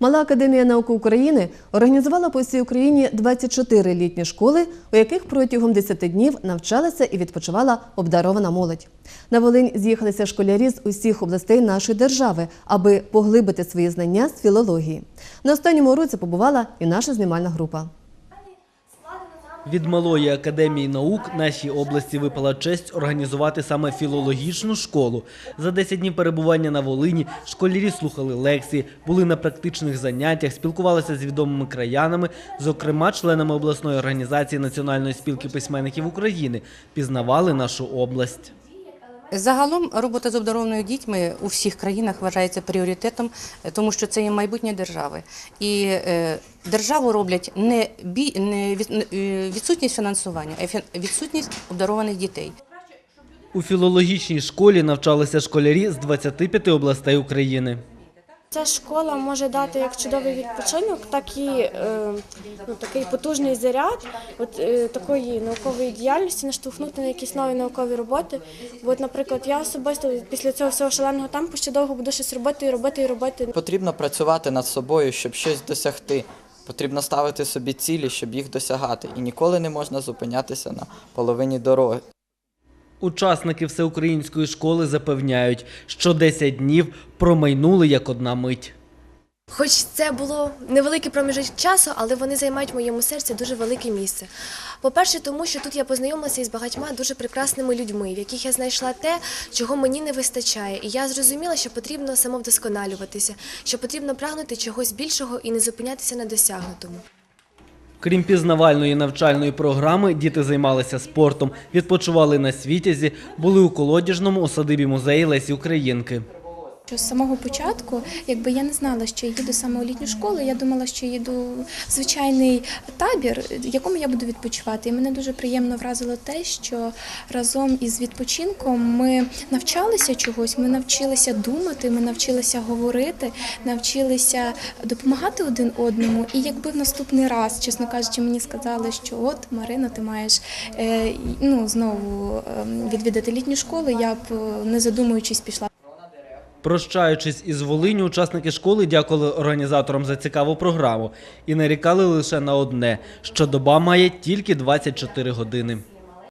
Мала академія наук України організувала по всій Україні 24 літні школи, у яких протягом 10 днів навчалася і відпочивала обдарована молодь. На Волинь з'їхалися школярі з усіх областей нашої держави, аби поглибити свої знання з філології. На останньому уроці побувала і наша знімальна група. Від малої академії наук нашій області випала честь організувати саме філологічну школу. За 10 днів перебування на Волині школярі слухали лекції, були на практичних заняттях, спілкувалися з відомими краянами, зокрема членами обласної організації Національної спілки письменників України, пізнавали нашу область. Загалом робота з обдарованими дітьми у всіх країнах вважається пріоритетом, е, тому що це є майбутнє держави. І е, державу роблять не, е, відсутність фінансування, а відсутність обдарованих дітей. У філологічній школі навчалися школярі з 25 областей України. Ця школа може дати як чудовий відпочинок, так і е, ну, такий потужний заряд от, е, такої наукової діяльності, наштовхнути на якісь нові наукові роботи. Бо, от, наприклад, я особисто після цього всього шаленого темпу ще довго буду щось робити і робити і робити. Потрібно працювати над собою, щоб щось досягти. Потрібно ставити собі цілі, щоб їх досягати. І ніколи не можна зупинятися на половині дороги. Учасники всеукраїнської школи запевняють, що 10 днів промайнули як одна мить. Хоч це було невеликий проміжок часу, але вони займають в моєму серці дуже велике місце. По-перше, тому що тут я познайомилася із багатьма дуже прекрасними людьми, в яких я знайшла те, чого мені не вистачає. І я зрозуміла, що потрібно самовдосконалюватися, що потрібно прагнути чогось більшого і не зупинятися на досягнутому. Крім пізнавальної навчальної програми, діти займалися спортом, відпочивали на світязі, були у колодіжному у садибі музеї Лесі Українки. Що з самого початку, якби я не знала, що я їду саме у літню школу, я думала, що їду в звичайний табір, в якому я буду відпочивати. І мене дуже приємно вразило те, що разом із відпочинком ми навчалися чогось, ми навчилися думати, ми навчилися говорити, навчилися допомагати один одному. І якби в наступний раз, чесно кажучи, мені сказали, що от Марина, ти маєш е, ну знову ем, відвідати літню школу, я б е, не задумуючись пішла. Прощаючись із Волиню, учасники школи дякували організаторам за цікаву програму і нарікали лише на одне, що доба має тільки 24 години.